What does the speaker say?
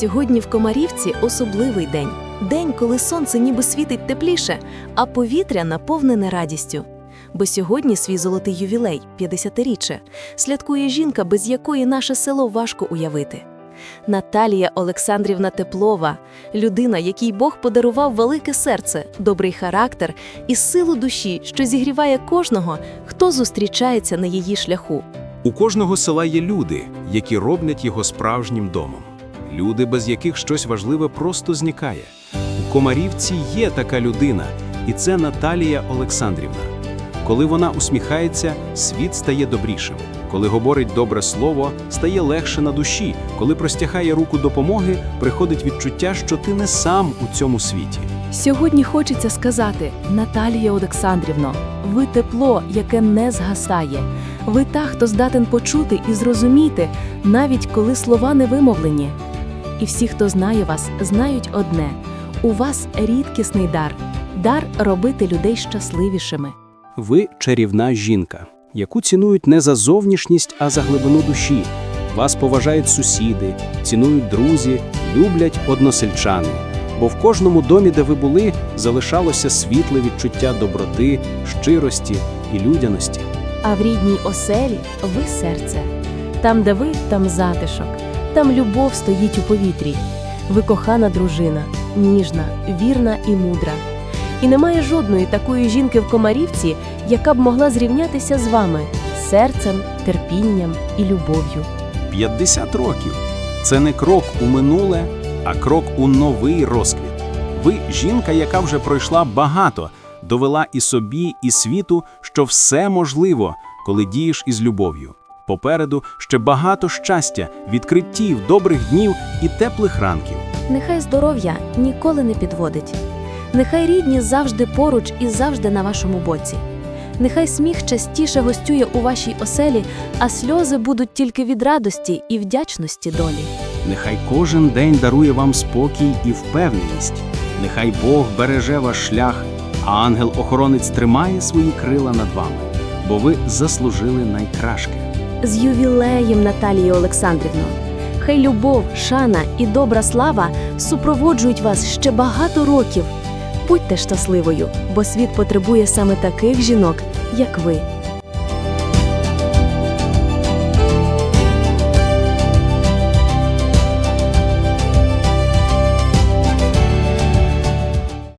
Сьогодні в Комарівці особливий день. День, коли сонце ніби світить тепліше, а повітря наповнене радістю. Бо сьогодні свій золотий ювілей, 50-річчя, святкує жінка, без якої наше село важко уявити. Наталія Олександрівна Теплова, людина, якій Бог подарував велике серце, добрий характер і силу душі, що зігріває кожного, хто зустрічається на її шляху. У кожного села є люди, які роблять його справжнім домом. Люди, без яких щось важливе просто зникає. У Комарівці є така людина, і це Наталія Олександрівна. Коли вона усміхається, світ стає добрішим. Коли говорить добре слово, стає легше на душі. Коли простягає руку допомоги, приходить відчуття, що ти не сам у цьому світі. Сьогодні хочеться сказати, Наталія Олександрівно, ви тепло, яке не згасає. Ви та, хто здатен почути і зрозуміти, навіть коли слова не вимовлені. І всі, хто знає вас, знають одне: у вас рідкісний дар дар робити людей щасливішими. Ви чарівна жінка, яку цінують не за зовнішність, а за глибину душі. Вас поважають сусіди, цінують друзі, люблять односельчани. Бо в кожному домі, де ви були, залишалося світле відчуття доброти, щирості і людяності. А в рідній оселі ви серце. Там, де ви, там затишок, там любов стоїть у повітрі. Ви кохана дружина, ніжна, вірна і мудра. І немає жодної такої жінки в Комарівці, яка б могла зрівнятися з вами серцем, терпінням і любов'ю. 50 років це не крок у минуле, а крок у новий розквіт. Ви жінка, яка вже пройшла багато, довела і собі, і світу, що все можливо, коли дієш із любов'ю. Попереду ще багато щастя, відкриттів, добрих днів і теплих ранків. Нехай здоров'я ніколи не підводить. Нехай рідні завжди поруч і завжди на вашому боці. Нехай сміх частіше гостює у вашій оселі, а сльози будуть тільки від радості і вдячності долі. Нехай кожен день дарує вам спокій і впевненість. Нехай Бог береже ваш шлях, а ангел-охоронець тримає свої крила над вами, бо ви заслужили найкраще. З ювілеєм Наталії Олександрівно. Хай любов, шана і добра слава супроводжують вас ще багато років. Будьте щасливою, бо світ потребує саме таких жінок, як ви.